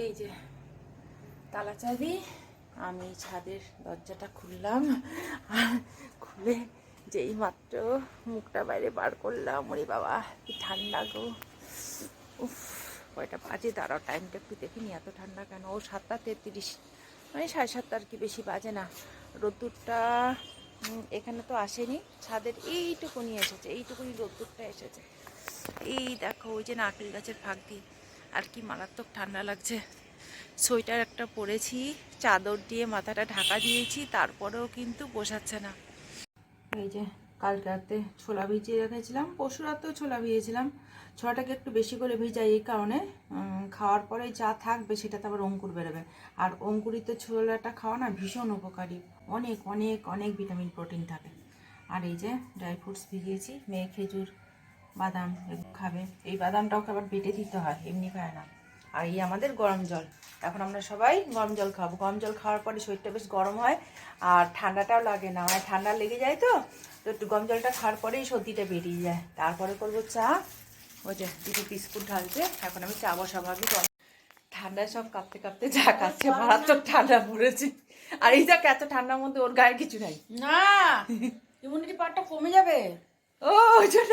এই যে তালা চাবি, আমি ছাদের দরজাটা খুললাম। আর খুলে যেই মাত্র মুখটা বাইরে বার করলাম, ওরে বাবা, কি ঠান্ডা গো। উফ, কয়টা বাজে দাঁড়াও টাইমটা একটু দেখিনি এত ঠান্ডা কেন? ও সাতটা তেত্রিশ মানে সাড়ে সাতটা আর কি বেশি বাজে না। রোদ্দুরটা এখানে তো আসেনি, ছাদের এইটুকুনি এসেছে, এইটুকুনি রোদ্দুরটা এসেছে। এই দেখো, ওই যে নারকেল গাছের ফাঁক দিয়ে। আর কি মারাত্মক ঠান্ডা লাগছে। সোয়েটার একটা পরেছি, চাদর দিয়ে মাথাটা ঢাকা দিয়েছি, তারপরেও কিন্তু বসাচ্ছে না। এই যে কালকে রাতে ছোলা ভিজিয়ে রেখেছিলাম, পরশু রাতেও ছোলা ভিজিয়েছিলাম। ছোলাটাকে একটু বেশি করে ভিজাই এই কারণে খাওয়ার পরে যা থাকবে সেটাতে আবার অঙ্কুর বেরোবে। আর অঙ্কুরিত ছোলাটা খাওয়া না ভীষণ উপকারী। অনেক অনেক অনেক ভিটামিন প্রোটিন থাকে। আর এই যে ড্রাই ফ্রুটস ভিজিয়েছি, মেয়ে খেজুর বাদাম খাবে। এই বাদামটাও আবার বেটে দিতে হয় এমনি খায় না। আর এই আমাদের গরম জল। এখন আমরা সবাই গরম জল খাব। গরম জল খাওয়ার পরে শরীরটা বেশ গরম হয় আর ঠান্ডাটাও লাগে না। মানে ঠান্ডা লেগে যায় তো তো একটু গরম জলটা খাওয়ার পরেই সর্দিটা বেরিয়ে যায়। তারপরে করব চা। ওই যে দিদি বিস্কুট ঢালছে এখন আমি চা বসাবো। আগে ঠান্ডায় সব কাঁপতে কাঁপতে চা খাচ্ছে। মারাত্মক ঠান্ডা পড়েছে। আর এই দেখ এত ঠান্ডার মধ্যে ওর গায়ে কিছু নাই। না ইমিউনিটি পাওয়ারটা কমে যাবে। ও ওই জন্য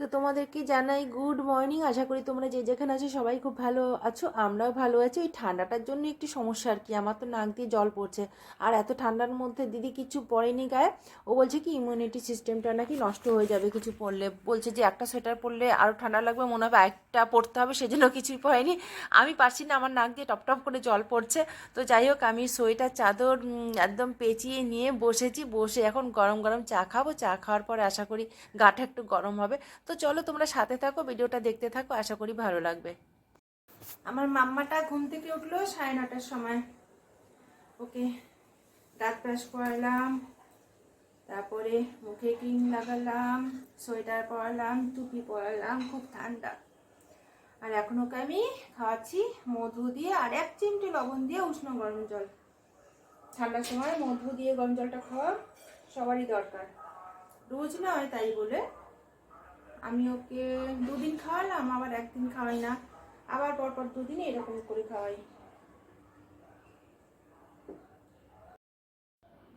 তো তোমাদেরকে জানাই গুড মর্নিং। আশা করি তোমরা যে যেখানে আছো সবাই খুব ভালো আছো, আমরাও ভালো আছি। ওই ঠান্ডাটার জন্য একটু সমস্যা আর কি, আমার তো নাক দিয়ে জল পড়ছে। আর এত ঠান্ডার মধ্যে দিদি কিছু পরেনি গায়ে। ও বলছে কি ইমিউনিটি সিস্টেমটা নাকি নষ্ট হয়ে যাবে কিছু পরলে। বলছে যে একটা সোয়েটার পরলে আরও ঠান্ডা লাগবে, মনে হবে একটা পরতে হবে, সেজন্য কিছুই পরেনি। আমি পারছি না, আমার নাক দিয়ে টপ টপ করে জল পড়ছে। তো যাই হোক, আমি সোয়েটার, চাদর একদম পেঁচিয়ে নিয়ে বসেছি। বসে এখন গরম গরম চা খাব। চা খাওয়ার পরে আশা করি গাটা একটু গরম হবে। তো চলো তোমরা সাথে থাকো, ভিডিওটা দেখতে থাকো, আশা করি ভালো লাগবে। আমার মাম্মাটা ঘুম থেকে উঠল সাড়ে নটার সময়। ওকে দাঁত ব্রাশ করালাম, তারপরে মুখে ক্রিম লাগালাম, সোয়েটার পরালাম, টুপি পরালাম, খুব ঠান্ডা। আর এখন ওকে আমি খাওয়াচ্ছি মধু দিয়ে আর এক চিমটি লবণ দিয়ে উষ্ণ গরম জল। ঠান্ডার সময় মধু দিয়ে গরম জলটা খাওয়া সবারই দরকার। রোজ নয় তাই বলে আমি ওকে দুদিন খাওয়ালাম, আবার একদিন খাওয়াই না। আবার পরপর দুদিন এরকম করে খাওয়াই।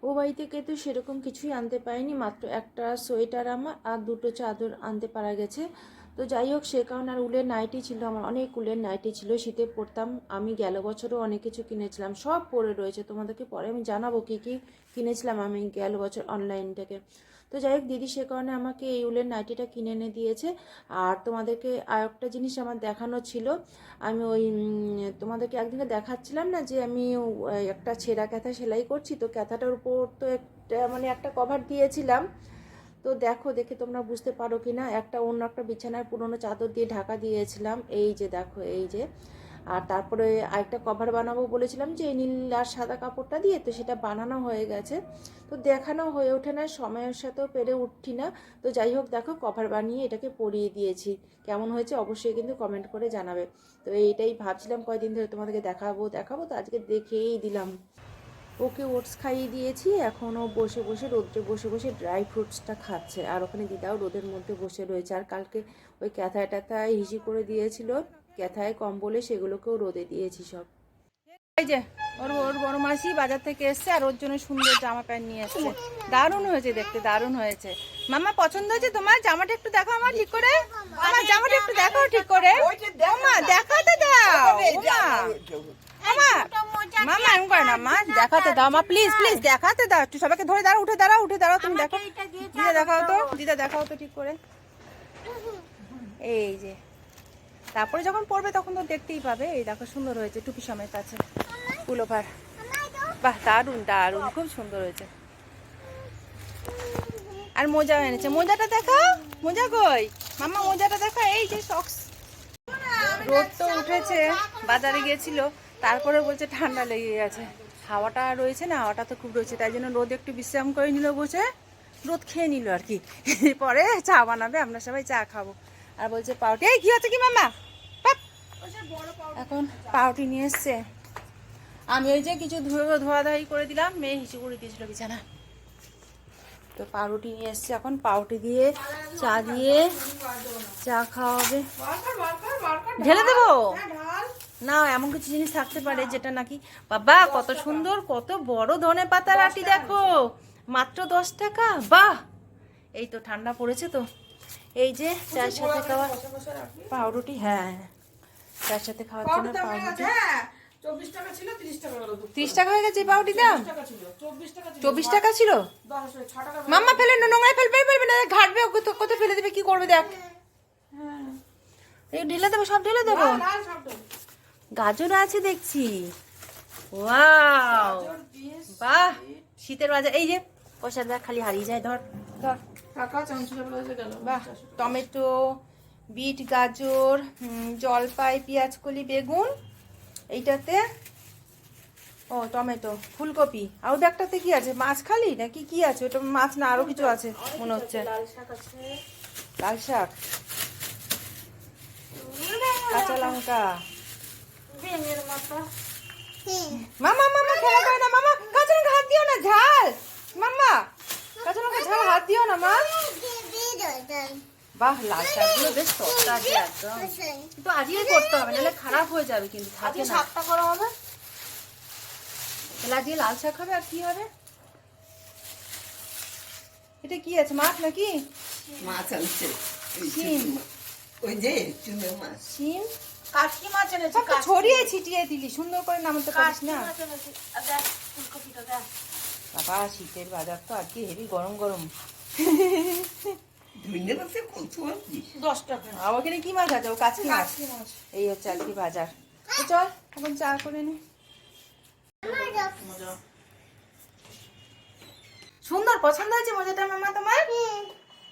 ও বাড়ি থেকে তো সেরকম কিছুই আনতে পারিনি, মাত্র একটা সোয়েটার আমার আর দুটো চাদর আনতে পারা গেছে। তো যাই হোক, সে কারণে আর উলের নাইটি ছিল, আমার অনেক উলের নাইটি ছিল, শীতে পরতাম আমি গেল বছরও অনেক কিছু কিনেছিলাম, সব পরে রয়েছে। তোমাদেরকে পরে আমি জানাব কী কী কিনেছিলাম আমি গেল বছর অনলাইন থেকে। তো যাই হোক, দিদি সে কারণে আমাকে এই উলের নাইটিটা কিনে এনে দিয়েছে। আর তোমাদেরকে আর একটা জিনিস আমার দেখানো ছিল। আমি ওই তোমাদেরকে একদিনে দেখাচ্ছিলাম না যে আমি একটা ছেঁড়া ক্যাথা সেলাই করছি। তো ক্যাথাটার উপর তো একটা মানে একটা কভার দিয়েছিলাম। তো দেখো, দেখে তোমরা বুঝতে পারো কি না একটা অন্য একটা বিছানার পুরনো চাদর দিয়ে ঢাকা দিয়েছিলাম। এই যে দেখো, এই যে। আর তারপরে আরেকটা কভার বানাবো বলেছিলাম যে এই নীল আর সাদা কাপড়টা দিয়ে তো সেটা বানানো হয়ে গেছে। তো দেখানো হয়ে ওঠে না, সময়ের সাথেও পেরে উঠছি না। তো যাই হোক, দেখো কভার বানিয়ে এটাকে পরিয়ে দিয়েছি। কেমন হয়েছে অবশ্যই কিন্তু কমেন্ট করে জানাবে। তো এইটাই ভাবছিলাম কয়দিন ধরে তোমাদেরকে দেখাবো দেখাবো, তো আজকে দেখেই দিলাম। ওকে ওটস খাইয়ে দিয়েছি, এখনও বসে বসে রোদ্রে বসে বসে ড্রাই ফ্রুটসটা খাচ্ছে। আর ওখানে দিদাও রোদের মধ্যে বসে রয়েছে। আর কালকে ওই ক্যাথা ট্যাথায় হিসি করে দিয়েছিল। ক্যাথায় কম্বলে সেগুলোকেও রোদে দিয়েছি সব। এই যে ওর ওর বড় মাসি বাজার থেকে এসছে আর ওর জন্য সুন্দর জামা প্যান্ট নিয়ে এসছে। দারুণ হয়েছে দেখতে দারুণ হয়েছে। মামা পছন্দ হয়েছে তোমার? জামাটা একটু দেখো আমার ঠিক করে। আমার জামাটা একটু দেখো ঠিক করে। মামা দেখাতে দাও। মামা মামা এমন করে না মা দেখাতে দাও। মা প্লিজ প্লিজ দেখাতে দাও। একটু সবাইকে ধরে দাঁড়াও উঠে দাঁড়াও উঠে দাঁড়াও তুমি দেখো। দিদা দেখাও তো। দিদা দেখাও তো ঠিক করে। এই যে। তারপরে যখন পড়বে তখন তো দেখতেই পাবে। এই দেখো সুন্দর হয়েছে, টুপি সমেত আছে পুলোভার। বাহ, দারুণ দারুণ, খুব সুন্দর হয়েছে। আর মোজা এনেছে। মোজাটা দেখো মোজা কই? মামা মোজাটা দেখো এই যে সক্স রোদ তো উঠেছে, বাজারে গিয়েছিল। তারপরে বলছে ঠান্ডা লেগে গেছে। হাওয়াটা রয়েছে না, হাওয়াটা তো খুব রয়েছে, তাই জন্য রোদ একটু বিশ্রাম করে নিল বসে। রোদ খেয়ে নিল আর কি। পরে চা বানাবে, আমরা সবাই চা খাব। আর বলছে পাউটি এই কি হচ্ছে কি মামা। এখন পাউটি নিয়ে এসছে। আমি ওই যে কিছু ধুয়ে ধোয়াধাই করে দিলাম, মেয়ে হিসু করে দিয়েছিল বিছানা। তো পাউরুটি নিয়ে এসছে এখন পাউটি দিয়ে চা দিয়ে চা খাওয়া হবে ঢেলে দেবো? না, এমন কিছু জিনিস থাকতে পারে যেটা নাকি, বাবা, কত সুন্দর, কত বড় ধনে পাতার আটি দেখো। মাত্র দশ টাকা? বাহ! এই তো ঠান্ডা পড়েছে তো। এই যে চায়ের সাথে খাওয়া পাউরুটি হ্যাঁ। চায়ের সাথে খাওয়ার জন্য পাউরুটি ছিল তিরিশ টাকা হয়ে গেছে পাউরুটির দাম? চব্বিশ টাকা ছিল মাম্মা ফেলে নোংরায় ফেলবে ফেলবে না ঘাটবে ফেলে দেবে কি করবে দেখ। এই ঢেলে দেবো সব ঢেলে দেবো? গাজর আছে দেখছি। ওয়াও। বাহ শীতের বাজার। এই যে পয়সা দেখ খালি হারিয়ে যায় ধর। ধর বাহ টমেটো বিট, গাজর জলপাই পেঁয়াজ কলি বেগুন, এইটাতে, ও, টমেটো, ফুলকপি। আর ব্যাগটাতে কি আছে? মাছ খালি? নাকি কি আছে? ওটা মাছ না, আরও কিছু আছে, মনে হচ্ছে। লাল শাক কাঁচা লঙ্কা। মামা মামা, খেলা করে না, মামা, কাঁচা লঙ্কা হাত দিও না, ঝাল। মামা কাঁচা লঙ্কা ঝাল হাত দিও না, মা। বাহ লাল শাকগুলো বেশ সস্তা আছে একদম। কিন্তু আজকে করতে হবে নাহলে খারাপ হয়ে যাবে কিন্তু থাকে না। সাতটা করা হবে? তাহলে আজকে লাল শাক হবে আর কি হবে? এটা কি আছে মাছ নাকি? মাছ আনছে শিম। ওই যে চুনো মাছ। শিম? কাটকি মাছ এনেছি ছড়িয়ে ছিটিয়ে দিলি সুন্দর করে নামাতে পারিস না। বাবা শীতের বাজার তো আজকে হেভি গরম গরম। ধুইনে বলতে কত আছিস দশ টাকা। আর ওখানে কি মাছ আছে? ও কাচকি মাছ। এই হচ্ছে আজকে বাজার। চল এখন চা করে নে। সুন্দর পছন্দ হয়েছে মজাটা মামা তোমার?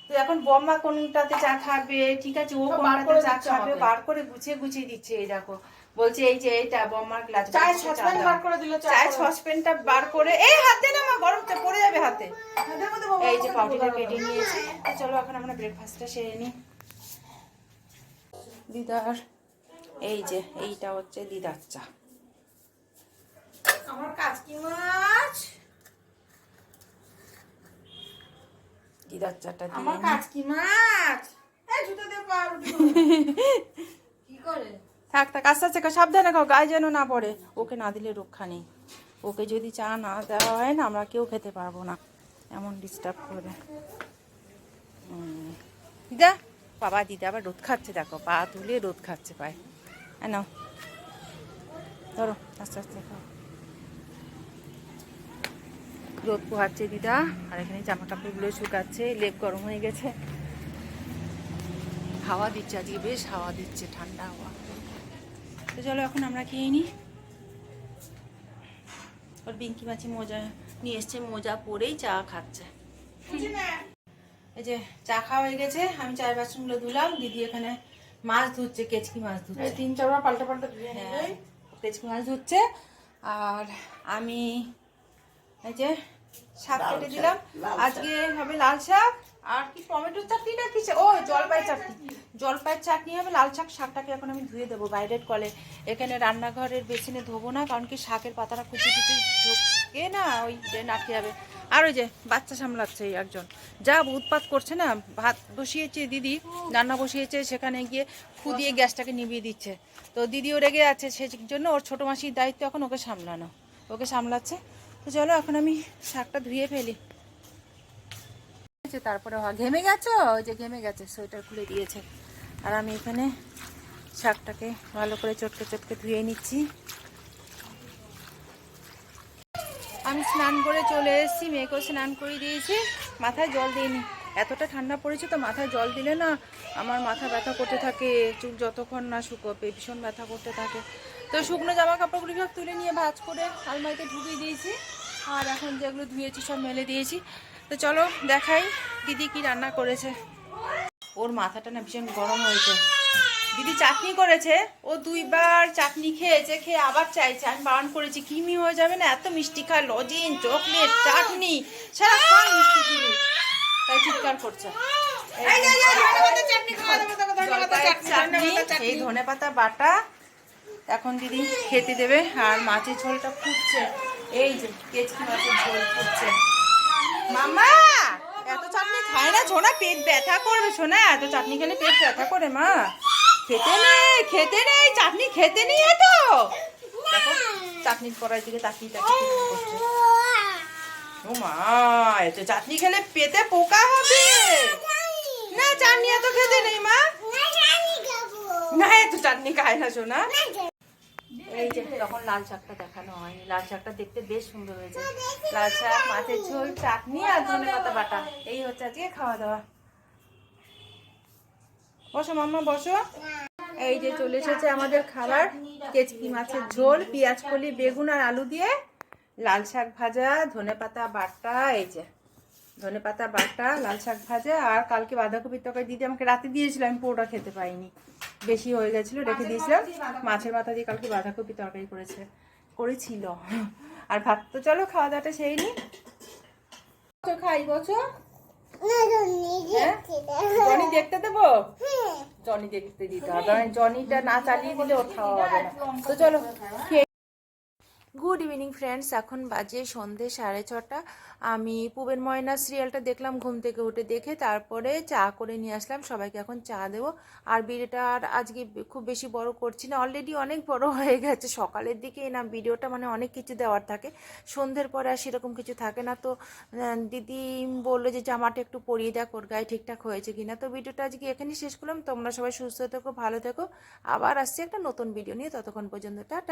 তো এখন বম্মা কোনটাতে চা খাবে? ঠিক আছে ও কোনটাতে চা খাবে? বার করে গুছিয়ে গুছিয়ে দিচ্ছে এই দেখো। বলছে এই যে এইটা বম্মার গ্লাস চায়ের সসপ্যান বার করে দিল চা চায়ের সসপ্যানটা বার করে এই হাতে না মা গরম চা পড়ে যাবে হাতে। এই যে পাউডিটা কেটে নিয়েছি। তো চলো এখন আমরা ব্রেকফাস্টটা সেরে নিই। দিদার এই যে এইটা হচ্ছে দিদার চা। আমার কাটকি মাছ? দিদার চাটা আমার। কাটকি মাছ? এই জুতো দিয়ে পাউরুটি কি করে? থাক থাক, আস্তে আস্তে সাবধানে খাও গায়ে যেন না পড়ে। ওকে না দিলে রক্ষা নেই। ওকে যদি চা না দেওয়া হয় না, আমরা কেউ খেতে পারব না। এমন ডিস্টার্ব করবে। দিদা, বাবা, দিদা আবার রোদ খাচ্ছে, দেখো, পা তুলে রোদ খাচ্ছে পায়ে। নাও। ধরো, আস্তে আস্তে খাও রোদ পোহাচ্ছে দিদা, আর এখানে জামা কাপড়গুলো শুকাচ্ছে, লেপ গরম হয়ে গেছে। হাওয়া দিচ্ছে আজকে, বেশ হাওয়া দিচ্ছে, ঠান্ডা হাওয়া। তো চলো এখন আমরা খেয়ে নিই ওর বিঙ্কি মাছি মোজা নিয়ে এসছে মোজা পরেই চা খাচ্ছে। এই যে চা খাওয়া হয়ে গেছে আমি চায়ের বাসনগুলো ধুলাম দিদি এখানে মাছ ধুচ্ছে কেচকি মাছ ধুচ্ছে। তিন চারবার পাল্টা পাল্টা ধুয়ে হ্যাঁ, কেচকি মাছ ধুচ্ছে। আর আমি এই যে শাক কেটে দিলাম। আজকে হবে লাল শাক। আর কি টমেটোর চাটনি না কি চা- ও জলপাই চাটনি। জলপাইয়ের চাটনি হবে লাল শাক শাকটাকে এখন আমি ধুয়ে দেবো বাইরের কলে। এখানে রান্নাঘরের বেসিনে ধোবো না কারণ কি শাকের পাতাটা কুচি কুচি ঢোকে না ওই যে নাটকে যাবে আর ওই যে বাচ্চা সামলাচ্ছে এই একজন। যা উৎপাত করছে না ভাত বসিয়েছে দিদি রান্না বসিয়েছে সেখানে গিয়ে খুদিয়ে গ্যাসটাকে নিভিয়ে দিচ্ছে। তো দিদিও রেগে আছে সেই জন্য ওর ছোটো মাসির দায়িত্ব এখন ওকে সামলানো ওকে সামলাচ্ছে। তো চলো এখন আমি শাকটা ধুয়ে ফেলি। হয়েছে, তারপরে ঘেমে গেছো? ওই যে ঘেমে গেছে সোয়েটার খুলে দিয়েছে। আর আমি এখানে শাকটাকে ভালো করে চটকে চটকে ধুয়ে নিচ্ছি। আমি স্নান করে চলে এসেছি মেয়েকেও স্নান করে দিয়েছি। মাথায় জল দিইনি। এতটা ঠান্ডা পড়েছে তো মাথায় জল দিলে না আমার মাথা ব্যথা করতে থাকে চুল যতক্ষণ না শুকোবে ভীষণ ব্যথা করতে থাকে। তো শুকনো জামা কাপড়গুলি সব তুলে নিয়ে ভাজ করে আলমারিতে ঢুকিয়ে দিয়েছি। আর এখন যেগুলো ধুয়েছি সব মেলে দিয়েছি। তো চলো দেখাই দিদি কি রান্না করেছে। ওর মাথাটা না ভীষণ গরম হয়েছে। দিদি চাটনি করেছে ও দুইবার চাটনি খেয়েছে খেয়ে আবার চাইছে। আমি বারণ করেছি কিমি হয়ে যাবে না? এত মিষ্টি খায় লজেন চকলেট চাটনি সারাক্ষণ মিষ্টি কিনি তাই চিৎকার করছে। এই ধনে পাতা বাটা এখন দিদি খেতে দেবে আর মাছের ঝোলটা ফুটছে। এই যে কেচকি মাছের ঝোল ফুটছে। মামা, এত চাটনি খায় না ছোনা পেট ব্যথা করবে সোনা এত চাটনি খেলে পেট ব্যথা করে মা। খেতে নেই খেতে নেই, চাটনি খেতে নেই এত। চাটনির কড়াই দিকে তাকিয়ে তাকিয়ে ও মা, এত চাটনি খেলে পেটে পোকা হবে। না, চাটনি এত খেতে নেই মা। না, এত চাটনি খায় না সোনা এই যে তখন লাল শাকটা দেখানো হয়নি। লাল শাকটা দেখতে বেশ সুন্দর হয়েছে। লাল শাক, মাছের ঝোল, চাটনি আর ধনে পাতা বাটা। এই হচ্ছে আজকে খাওয়া দাওয়া। বসো মাম্মা, বসো। এই যে চলে এসেছে আমাদের খাবার। কেচকি মাছের ঝোল, পেঁয়াজ কলি, বেগুন আর আলু দিয়ে। লাল শাক ভাজা, ধনে পাতা বাটা, এই যে। ধনে পাতা বাটা লাল শাক ভাজা আর কালকে বাঁধাকপির তরকারি। দিদি আমাকে রাতে দিয়েছিল আমি পুরোটা খেতে পাইনি। বেশি হয়ে গেছিল রেখে দিয়েছিলাম। মাছের মাথা দিয়ে কালকে বাঁধাকপি তরকারি করেছে করেছিল। আর ভাত তো চলো খাওয়া দাওয়াটা সেই নি খাই বসো হ্যাঁ? জনি দেখতে দেবো? জনি দেখতে দিতে হবে। জনিটা না চালিয়ে দিলে ওর খাওয়া হবে না। তো চলো খেয়ে গুড ইভিনিং ফ্রেন্ডস এখন বাজে সন্ধে সাড়ে ছটা। আমি পুবের ময়না সিরিয়ালটা দেখলাম, ঘুম থেকে উঠে দেখে তারপরে চা করে নিয়ে আসলাম। সবাইকে এখন চা দেবো। আর ভিডিওটা আর আজকে খুব বেশি বড় করছি না। অলরেডি অনেক বড় হয়ে গেছে। সকালের দিকে না, ভিডিওটা মানে অনেক কিছু দেওয়ার থাকে। সন্ধ্যের পরে আর সেরকম কিছু থাকে না। তো দিদি বলল যে জামাটা একটু পরিয়ে দেখ, ওর গায়ে ঠিকঠাক হয়েছে কিনা। তো ভিডিওটা আজকে এখানেই শেষ করলাম। তোমরা সবাই সুস্থ থেকো, ভালো থেকো। আবার আসছি একটা নতুন ভিডিও নিয়ে। ততক্ষণ পর্যন্ত, টাটা।